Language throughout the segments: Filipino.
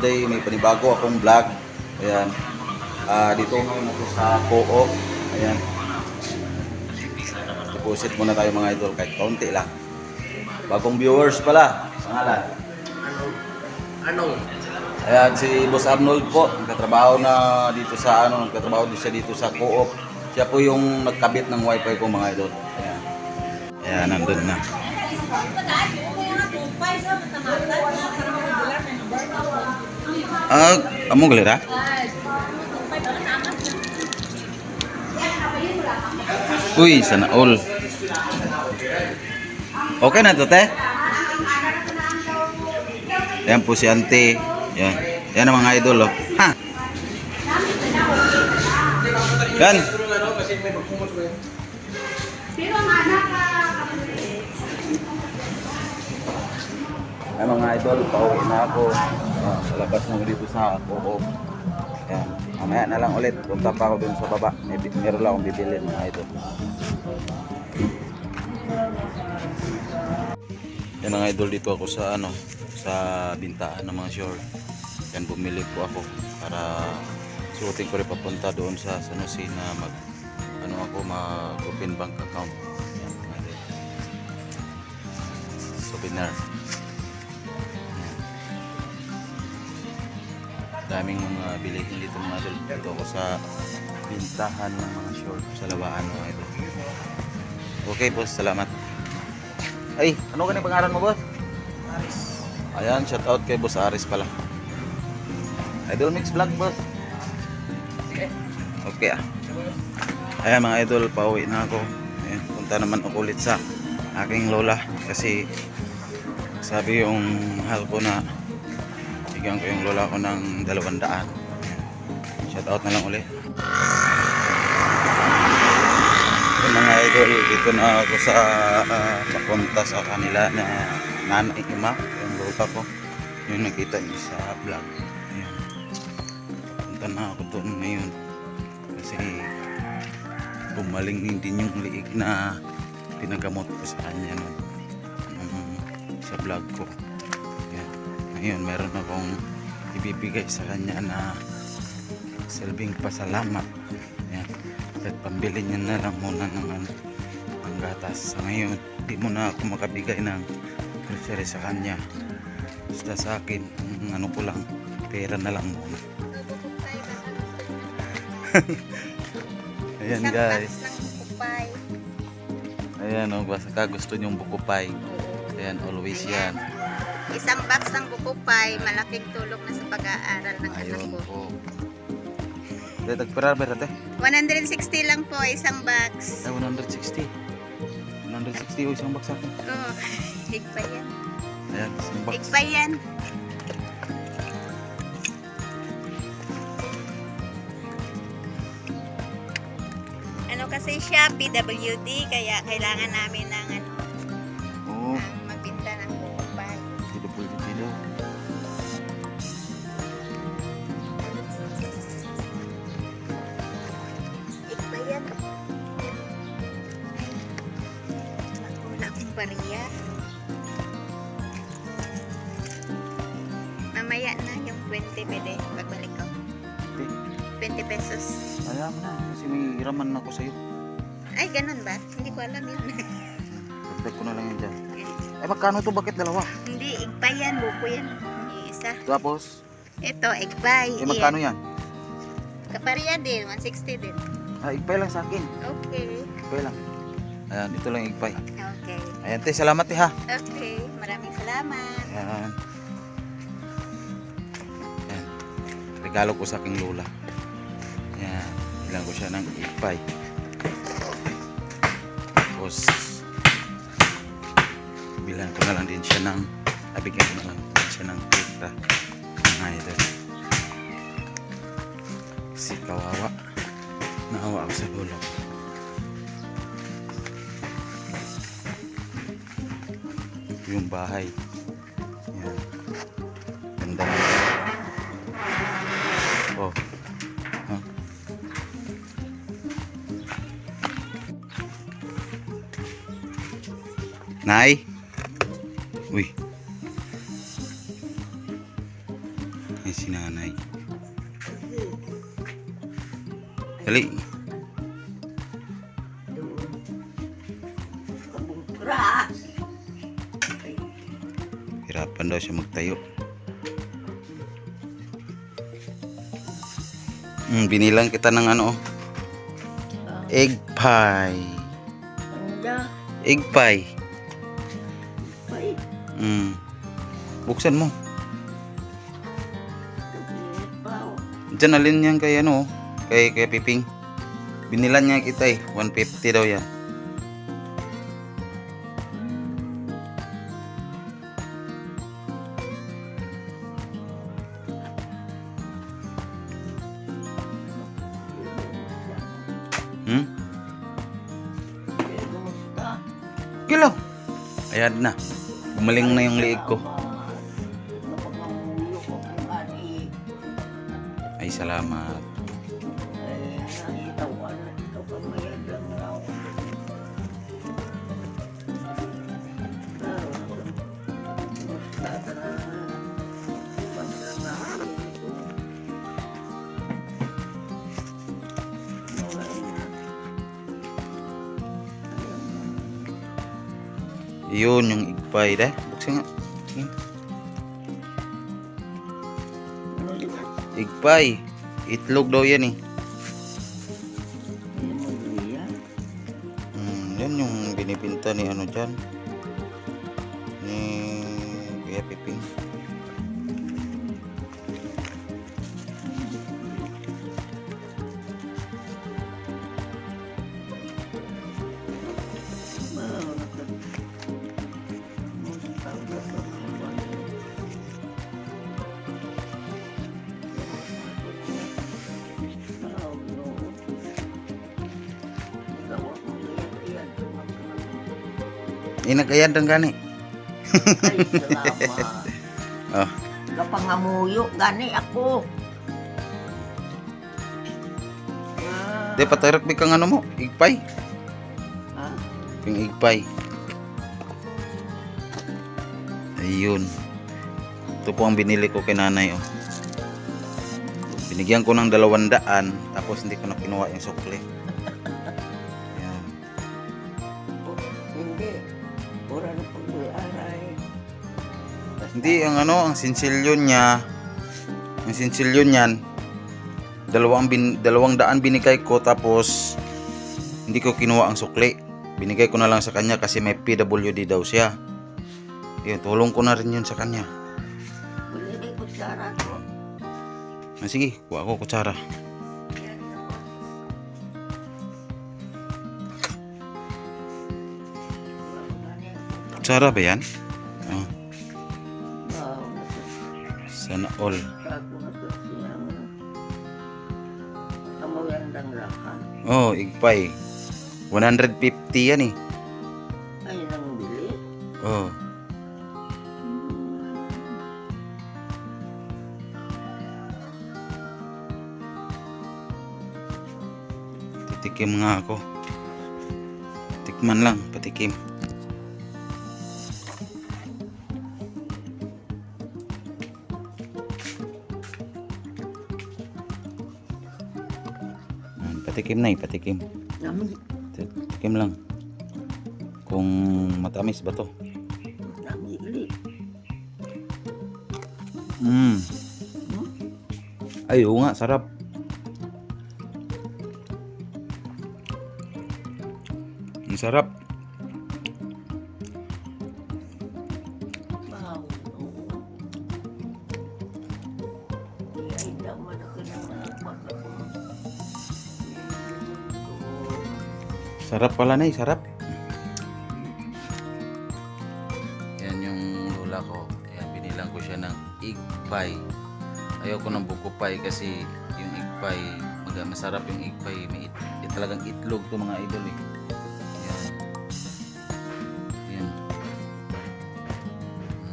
ayan, today may panibago akong vlog. Ayan. Ah, dito ngayon ako sa Co-op. Ayan. Deposit muna tayo mga idol kahit kaunti lang. Bagong viewers pala. Pangalan. Ano? Ayan, si Boss Arnold po, nagkatrabaho na dito sa ano, nagkatrabaho din siya dito sa Co-op. Siya po yung nagkabit ng wifi ko mga idol. Ayan. Ayan, nandun na. Ah, amo galera? Uy, sana all. Okay na to, te? Yan po si ante. Yan. Yan ang mga idol, oh. Ha? Yan. Ay mga idol, pauwi na ako. Sa labas na dito sa Coco. Yan. Mamaya na lang ulit. Punta pa ako dun sa baba. May, meron lang akong bibili mga idol. Yan ang idol dito ako sa ano sa bintaan ng mga short. Yan bumili po ako para suotin ko rin papunta doon sa San Jose na mag ano ako mag open bank account. Yan mga idol. Daming mga bilihin dito mga idol. Dito ako sa bintahan ng mga short sa lawaan mga idol. Okay boss, salamat. Ay, ano ka pangalan mo, boss? Aris. Ayan, shout out kay Boss Aris pala. Idol Mix Vlog, boss. Okay ah. Ayan mga idol, pauwi na ako. Ayan, punta naman ako ulit sa aking lola kasi sabi yung ko na bigyan ko yung lola ko ng dalawang daan. Ayan. Shout out na lang ulit. Yung mga idol, dito na ako sa uh, papunta sa kanila na nanay ima, yung lupa ko. Yung nakita niyo sa vlog. Ayan. Na ako doon ngayon. Kasi bumaling din yung liig na pinagamot ko sa kanya nung, nung sa vlog ko. Ngayon, meron akong ibibigay sa kanya na silbing pasalamat. Ayan. At pambili niya na lang muna ng ano, ang gatas. Sa ngayon, di mo na ako makabigay ng grocery sa kanya. Basta sa akin, ang ano ko lang, pera na lang muna. Ayan guys. Ayan o, basta gusto niyong bukupay. Ayan, always yan. Isang box ng bukupay, malaking tulong na sa pag-aaral ng anak Ayun ko. po. Dahil tagpira ba tate? 160 lang po isang box. Ay, 160. 160 o isang baksa. Oh, higpa yan. Ayan, isang box. Higpa yan. Ano kasi siya, PWD, kaya kailangan namin ng Bariya. Mamaya na yung 20 pwede pagbalik ko. 20 pesos. Ayan na, kasi may raman ako sa'yo. Ay, ganun ba? Hindi ko alam yun. Dagdag ko na lang yan dyan. Ay, magkano to? Bakit dalawa? Hindi, igba yan. Buko yan. Yung isa. Tapos, Ito, igbay. eh, magkano yan? Kapariya din, 160 din. Ah, igpay lang sa akin. Okay. Igpay lang. Ayan, ito lang igpay. Ayan, te, salamat te ha. Okay. Maraming salamat. Ayan. Ayan. Regalo ko sa aking lola. Ayan. Ilan ko siya ng igpay. Tapos, bilang ko na lang din siya ng, abigyan ko na lang din siya ng pitra. Mga idol. Si kawawa. Naawa ako sa lola yung bahay. Yan. Ganda na. Oh. Huh? Nay. Uy. si nanay. Dali. Hirapan daw siya magtayo. Mm, binilang kita ng ano, oh. egg pie. Egg pie. Ay. Mm. Buksan mo. Diyan alin yan kay ano, oh, kay, kay Piping. Binilan niya kita eh, 150 daw yan. Kilo. Ayan na. Gumaling na yung liig ko. Ay, salamat. Yun, yung pie. Dahil, buksan nga. Pie. Itlog daw yan eh. Inagayan lang gani. Ay, salamat. Oh, Kapangamuyo, gani ako. Ah, di patarok bi kang ano mo, pie. ah, Yung pie. Ayun. Ito po ang binili ko kay nanay oh. Binigyan ko ng dalawang daan tapos hindi ko na kinuha yung sukli. Hindi ang ano, ang sinsilyon niya. Ang sinsilyon niyan dalawang bin, dalawang daan binigay ko tapos hindi ko kinuha ang sukli. Binigay ko na lang sa kanya kasi may PWD daw siya. Yun, tulong ko na rin yun sa kanya. Ah, sige, kuha ko kutsara. Kutsara ba yan? Sana all. Oh, igpay. 150 yan eh. Ay, nang bili. Oh. Titikim nga ako. Tikman lang, patikim. Patikim na eh, patikim. Nami, Tikim lang. Kung matamis ba to? Mm. Hmm? Ay, oo nga, sarap. Ang sarap. Sarap pala na sarap. Yan yung lola ko. Ayan, binilang ko siya ng egg pie. Ayoko ng buko pie kasi yung egg pie, mag- masarap yung egg pie. May it, it- talagang itlog to mga idol eh. Yan. Yan.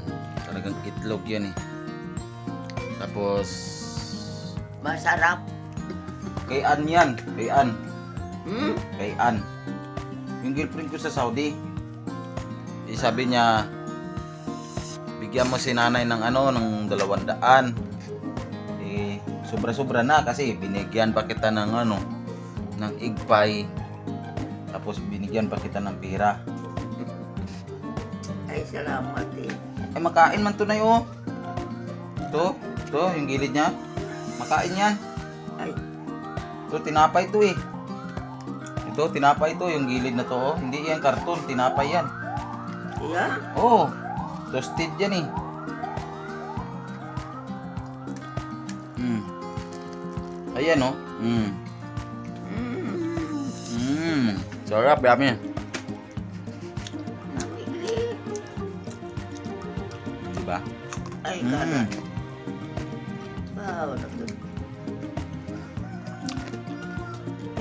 Mm, talagang itlog yan eh. Tapos, Masarap. kay Ann yan. Kay Ann. Hmm? kay Ann. Yung girlfriend ko sa Saudi. Eh, sabi niya, bigyan mo si nanay ng ano, ng dalawang daan. sobra-sobra na kasi binigyan pa kita ng ano, ng pie. Tapos binigyan pa kita ng pera. Ay, salamat eh. Ay, makain man to na yun. Ito, ito, yung gilid niya. Makain yan. Ay, Ito, tinapay to eh. Ito, tinapay to, yung gilid na to. Oh. Hindi yan karton, tinapay yan. yan. Oh, toasted yan eh. Mm. Ayan oh. Mm. Mm. Mm. Sarap, yummy. Diba? Ay, Mm. Wow,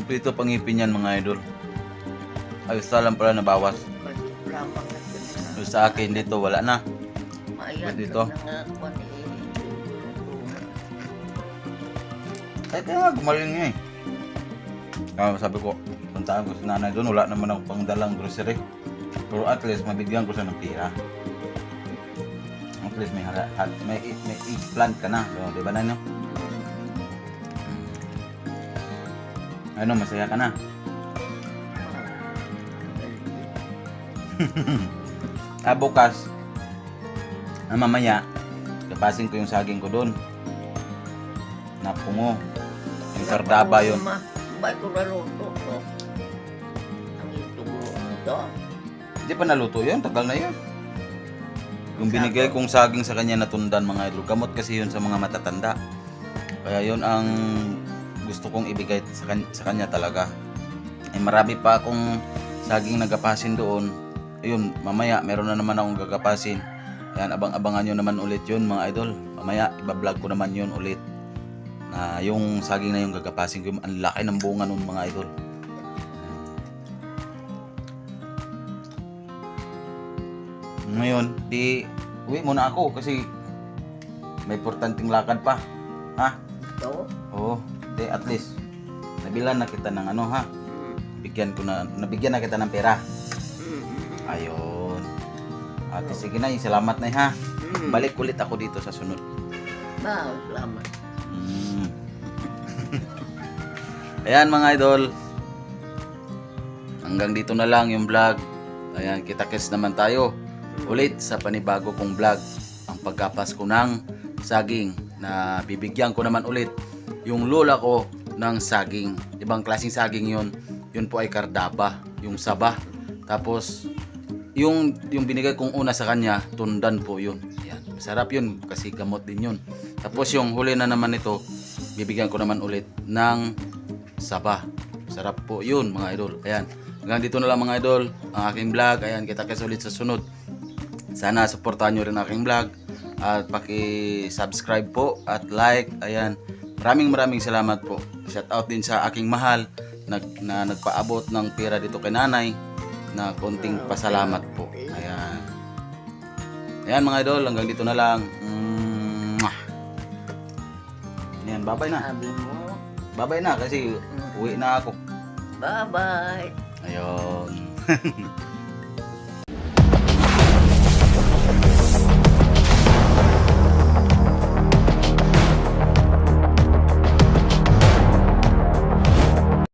Kompleto pangipin yan mga idol. Ayos na lang pala nabawas. Yung sa akin dito, wala na. Ba't dito? Ay, kaya nga, gumaling nga eh. Ah, sabi ko, puntaan ko si nanay doon, wala naman ako pang dalang grocery. Pero at least, mabigyan ko siya ng pira. At least, may, hat, may, may eggplant ka na. So, di ba na no? Ano, masaya ka na? Ah, bukas, ah, mamaya, kapasin ko yung saging ko doon. Napungo. Yung kardaba yun. Bakit ko naluto to? Ang itugo ito. Hindi pa naluto yun, tagal na yun. Yung binigay kong saging sa kanya natundan mga idol. Gamot kasi yun sa mga matatanda. Kaya yun ang gusto kong ibigay sa, kan- sa kanya talaga. Ay marami pa akong saging nagapasin doon. Ayun, mamaya meron na naman akong gagapasin. Ayan, abang-abangan nyo naman ulit yun mga idol. Mamaya, ibablog ko naman yun ulit. Na yung saging na yung gagapasin ko, ang laki ng bunga nun mga idol. Ngayon, di uwi muna ako kasi may importanteng lakad pa. Ha? Ito. Oo, di at least nabilan na kita ng ano ha. Bigyan ko na nabigyan na kita ng pera. Ayun. Ate, sige na, salamat na ha. Balik ulit ako dito sa sunod. Wow, salamat. Mm. Ayan mga idol. Hanggang dito na lang yung vlog. Ayan, kita-kits naman tayo ulit sa panibago kong vlog. Ang pagkapas ko ng saging na bibigyan ko naman ulit yung lola ko ng saging. Ibang klaseng saging yun. Yun po ay kardaba, yung saba. Tapos yung yung binigay kong una sa kanya, tundan po yun. Ayan. Masarap yun kasi gamot din yun. Tapos yung huli na naman ito, bibigyan ko naman ulit ng saba. Sarap po yun mga idol. Ayan. Hanggang dito na lang mga idol ang aking vlog. Ayan, kita kasi ulit sa sunod. Sana supportahan nyo rin aking vlog. At paki-subscribe po at like. Ayan. Maraming maraming salamat po. Shout out din sa aking mahal nag, na nagpaabot ng pera dito kay nanay na konting pasalamat po. Ayan. Ayan mga idol, hanggang dito na lang. Mwah! Ayan, bye-bye na. Sabi mo, Bye-bye na kasi uwi na ako. bye-bye. Ayun.